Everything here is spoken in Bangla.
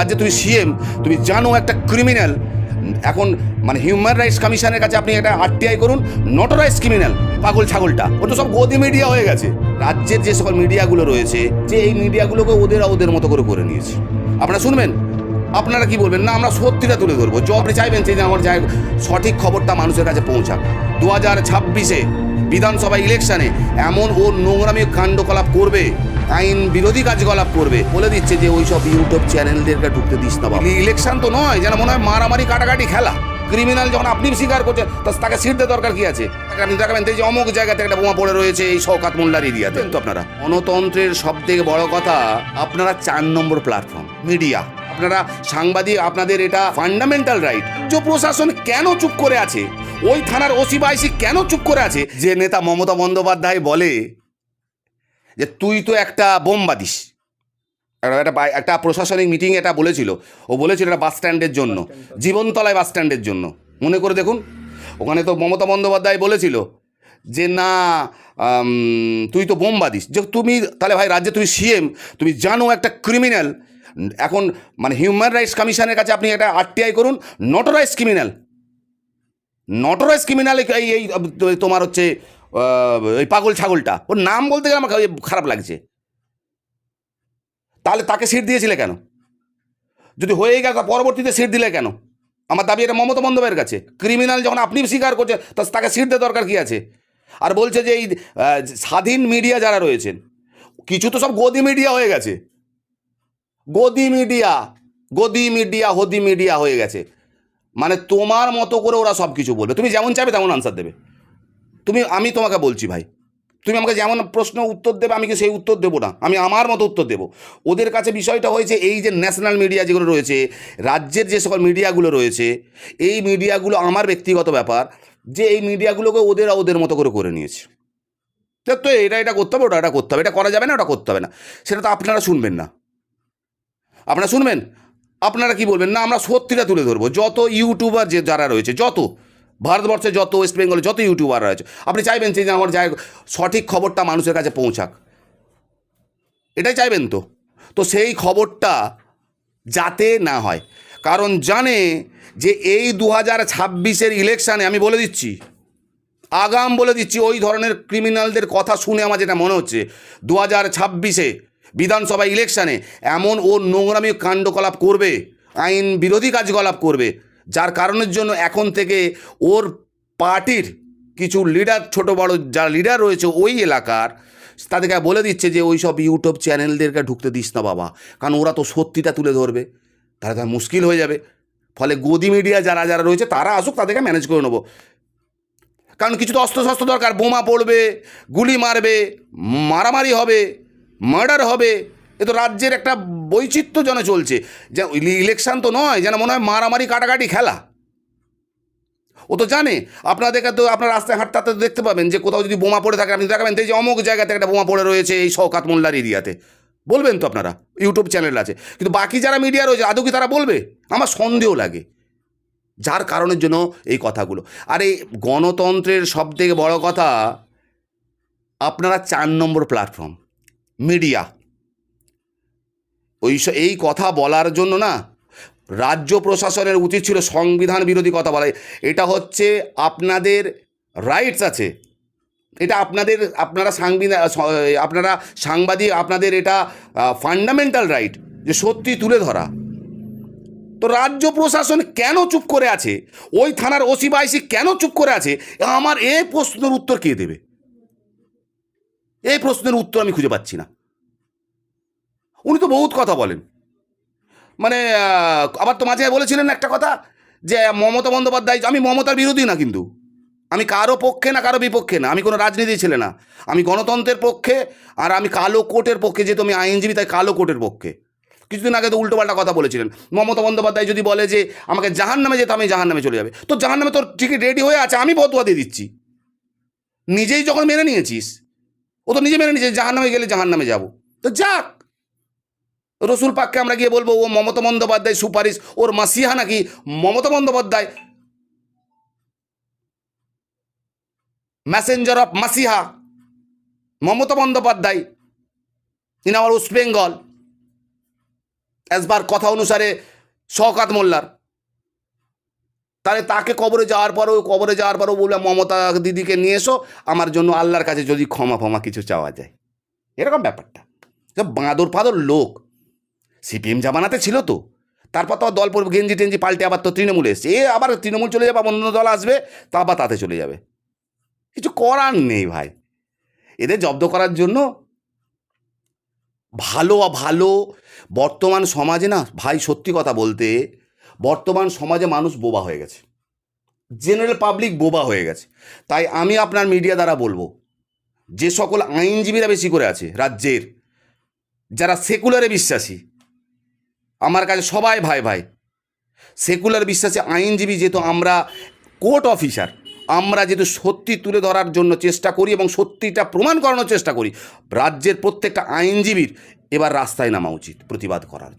রাজ্যে তুমি সিএম তুমি জানো একটা ক্রিমিনাল এখন মানে হিউম্যান রাইটস কমিশনের কাছে আপনি একটা আরটিআই করুন নটরাইজ ক্রিমিনাল পাগল ছাগলটা। ও তো সব গদি মিডিয়া হয়ে গেছে। রাজ্যের যে সকল মিডিয়াগুলো রয়েছে, যে এই মিডিয়াগুলোকে ওদের ওদের মতো করে করে নিয়েছে। আপনারা শুনবেন? আপনারা কি বলবেন? না, আমরা সত্যিটা তুলে ধরবো। আপনি চাইবেন যে আমার সঠিক খবরটা মানুষের কাছে পৌঁছাক। দু হাজার ছাব্বিশে বিধানসভা ইলেকশনে এমন ও নোংরামি কাণ্ডকলাপ করবে, আইন বিরোধী কার্যকলাপ করবে, বলে দিচ্ছে যে ওই সব ইউটিউব চ্যানেলদেরকে ঢুকতে দিস না বাবা। ইলেকশন তো নয়, যেন মনে হয় মারামারি, কাটাকাটি, খেলা। ক্রিমিনাল যখন আপনি স্বীকার করছেন তাকে সিট দেওয়ার দরকার কি আছে? আপনি দেখাবেন যে অমুক জায়গাতে একটা বোমা পড়ে রয়েছে, এই শওকাত মোল্লার এরিয়াতে তো আপনারা। গণতন্ত্রের সব থেকে বড় কথা, আপনারা চার নম্বর প্ল্যাটফর্ম মিডিয়া আপনারা সাংবাদিক, আপনাদের এটা ফান্ডামেন্টাল রাইট যে প্রশাসন কেন চুপ করে আছে? ওই থানার ওসি বাইসি কেন চুপ করে আছে? যে নেতা মমতা বন্দ্যোপাধ্যায় বলে যে, তুই তো একটা বোমবাদিস একটা একটা প্রশাসনিক মিটিং এটা বলেছিল। ও বলেছিল এটা বাস স্ট্যান্ডের জন্য, জীবনতলায় বাস স্ট্যান্ডের জন্য। মনে করে দেখুন, ওখানে তো মমতা বন্দ্যোপাধ্যায় বলেছিল যে, না তুই তো বোমবাদিস যে, তুমি, তাহলে ভাই রাজ্যে তুমি সিএম তুমি জানো একটা ক্রিমিনাল এখন মানে হিউম্যান রাইটস কমিশনের কাছে আপনি একটা আরটিআই করুন নটোরাইজ ক্রিমিনাল নটরাইজ ক্রিমিনাল এই এই তোমার হচ্ছে এই পাগল ছাগলটা। ওর নাম বলতে গেলে আমার খারাপ লাগছে। তাহলে তাকে সিট দিয়েছিলে কেন? যদি হয়ে গেল পরবর্তীতে সিট দিলে কেন? আমার দাবি এটা মমতা বন্দ্যোপাধ্যায়ের কাছে। ক্রিমিনাল যখন আপনি স্বীকার করছেন, তা তাকে সিট দেওয়ার দরকার কী আছে? আর বলছে যে এই স্বাধীন মিডিয়া যারা রয়েছেন, কিছু তো সব গদি মিডিয়া হয়ে গেছে। গদি মিডিয়া গদি মিডিয়া, হদি মিডিয়া হয়ে গেছে। মানে তোমার মতো করে ওরা সব কিছু বলবে। তুমি যেমন চাইবে তেমন আনসার দেবে। তুমি, আমি তোমাকে বলছি ভাই, তুমি আমাকে যেমন প্রশ্ন উত্তর দেবে, আমি কি সেই উত্তর দেবো না? আমি আমার মতো উত্তর দেবো। ওদের কাছে বিষয়টা হয়েছে এই যে ন্যাশনাল মিডিয়া যেগুলো রয়েছে, রাজ্যের যে সকল মিডিয়াগুলো রয়েছে, এই মিডিয়াগুলো আমার ব্যক্তিগত ব্যাপার, যে এই মিডিয়াগুলোকে ওদের ওদের মতো করে করে নিয়েছে। তো এটা এটা করতে হবে, ওটা এটা করতে হবে। এটা করা যাবে না, ওটা করতে হবে না। সেটা তো আপনারা শুনবেন না। আপনারা শুনবেন? আপনারা কি বলবেন? না, আমরা সত্যিটা তুলে ধরবো। যত ইউটিউবার যে যারা রয়েছে, যত ভারতবর্ষে যত, ওয়েস্ট বেঙ্গলে যত ইউটিউবার রয়েছে, আপনি চাইবেন যে আমার যাই সঠিক খবরটা মানুষের কাছে পৌঁছাক। এটাই চাইবেন তো? তো সেই খবরটা যাতে না হয়। কারণ জানে যে এই দু হাজার ছাব্বিশের ইলেকশানে আমি বলে দিচ্ছি, আগাম বলে দিচ্ছি, ওই ধরনের ক্রিমিনালদের কথা শুনে আমার যেটা মনে হচ্ছে দু হাজার ছাব্বিশে বিধানসভা ইলেকশানে এমন ও নোংরামি কাণ্ডকলাপ করবে, আইন বিরোধী কার্যকলাপ করবে, যার কারণের জন্য এখন থেকে ওর পার্টির কিছু লিডার, ছোট বড় যারা লিডার রয়েছে ওই এলাকার, তাদেরকে বলে দিচ্ছে যে ওই সব ইউটিউব চ্যানেলদেরকে ঢুকতে দিস না বাবা, কারণ ওরা তো সত্যিটা তুলে ধরবে, তাহলে তার মুশকিল হয়ে যাবে। ফলে গদি মিডিয়া যারা যারা রয়েছে তারা আসুক, তাদেরকে ম্যানেজ করে নেব। কারণ কিছু তো অস্ত্র শস্ত্র দরকার, বোমা পড়বে, গুলি মারবে, মারামারি হবে মার্ডার হবে। এ তো রাজ্যের একটা বৈচিত্র্য যেন চলছে। যে ইলেকশন তো নয়, যেন মনে হয় মারামারি কাটাকাটি খেলা। ও তো জানে আপনাদেরকে তো আপনার রাস্তায় হাঁটতে দেখতে পাবেন যে কোথাও যদি বোমা পড়ে থাকে, আপনি দেখাবেন যে অমুক জায়গাতে একটা বোমা পড়ে রয়েছে এই শওকাত মোল্লার এরিয়াতে। বলবেন তো আপনারা, ইউটিউব চ্যানেল আছে। কিন্তু বাকি যারা মিডিয়া রয়েছে, আদৌ কি তারা বলবে? আমার সন্দেহ লাগে। যার কারণের জন্য এই কথাগুলো। আর এই গণতন্ত্রের সব থেকে বড় কথা, আপনারা চার নম্বর প্ল্যাটফর্ম মিডিয়া। ওই এই কথা বলার জন্য না রাজ্য প্রশাসনের উচিত ছিল সংবিধান বিরোধী কথা বলা। এটা হচ্ছে আপনাদের রাইটস আছে। এটা আপনাদের, আপনারা সাংবিধান আপনারা সাংবাদিক, আপনাদের এটা ফান্ডামেন্টাল রাইট যে সত্যি তুলে ধরা। তো রাজ্য প্রশাসন কেন চুপ করে আছে? ওই থানার ওসি বাইসি কেন চুপ করে আছে? আমার এ প্রশ্নের উত্তর কে দেবে? এই প্রশ্নের উত্তর আমি খুঁজে পাচ্ছি না। উনি তো বহুত কথা বলেন। মানে আবার তো মাঝে বলেছিলেন একটা কথা যে, মমতা বন্দ্যোপাধ্যায়, আমি মমতার বিরোধী না কিন্তু। আমি কারও পক্ষে না, কারও বিপক্ষে না। আমি কোনো রাজনীতি ছেলে না। আমি গণতন্ত্রের পক্ষে আর আমি কালো কোটের পক্ষে, যেহেতু আমি আইনজীবী, তাই কালো কোটের পক্ষে। কিছুদিন আগে তো উল্টোপাল্টা কথা বলেছিলেন। মমতা বন্দ্যোপাধ্যায় যদি বলে যে, আমাকে জাহান নামে যেতে, আমি জাহান নামে চলে যাবে। তো জাহান নামে তোর টিকিট রেডি হয়ে আছে, আমি বদুয়া দিয়ে দিচ্ছি। নিজেই যখন মেনে নিয়েছিস ও তো নিজে মেনে নিয়েছে জাহান নামে গেলে জাহান নামে যাব। তো যাক, রসুল পাককে আমরা গিয়ে বলব, ও মমতা বন্দ্যোপাধ্যায় সুপারিশ, ওর মাসিহা নাকি মমতা বন্দ্যোপাধ্যায়? ম্যাসেঞ্জার অফ মাসিহা, মমতা বন্দ্যোপাধ্যায় ইন আওয়ার ওয়েস্ট বেঙ্গল অ্যাজবার কথা অনুসারে শওকাত মোল্লার। তাহলে তাকে কবরে যাওয়ার পরেও কবরে যাওয়ার পরেও বলবে, মমতা দিদিকে নিয়ে এসো, আমার জন্য আল্লাহর কাছে যদি ক্ষমা ফমা কিছু চাওয়া যায়। এরকম ব্যাপারটা। বাঁদর ফাদর লোক। সিপিএম জামানাতে ছিল তো। তারপর তো দল পর গেঞ্জি টেঞ্জি পাল্টে আবার তো তৃণমূল এসছে। এ আবার তৃণমূল চলে যাবে অন্য দল আসবে, তা আবার তাতে চলে যাবে। কিছু করার নেই ভাই। এদের জব্দ করার জন্য ভালো ভালো বর্তমান সমাজে না, ভাই সত্যি কথা বলতে বর্তমান সমাজে মানুষ বোবা হয়ে গেছে। জেনারেল পাবলিক বোবা হয়ে গেছে। তাই আমি আপনার মিডিয়া দ্বারা বলব, যে সকল আইনজীবীরা বেশি করে আছে রাজ্যের, যারা সেকুলারে বিশ্বাসী, আমার কাছে সবাই ভাই ভাই সেকুলার বিশ্বাসী আইনজীবী যেহেতু আমরা কোর্ট অফিসার আমরা যেহেতু সত্যি তুলে ধরার জন্য চেষ্টা করি এবং সত্যিটা প্রমাণ করানোর চেষ্টা করি, রাজ্যের প্রত্যেকটা আইনজীবীর এবার রাস্তায় নামা উচিত প্রতিবাদ করার জন্য।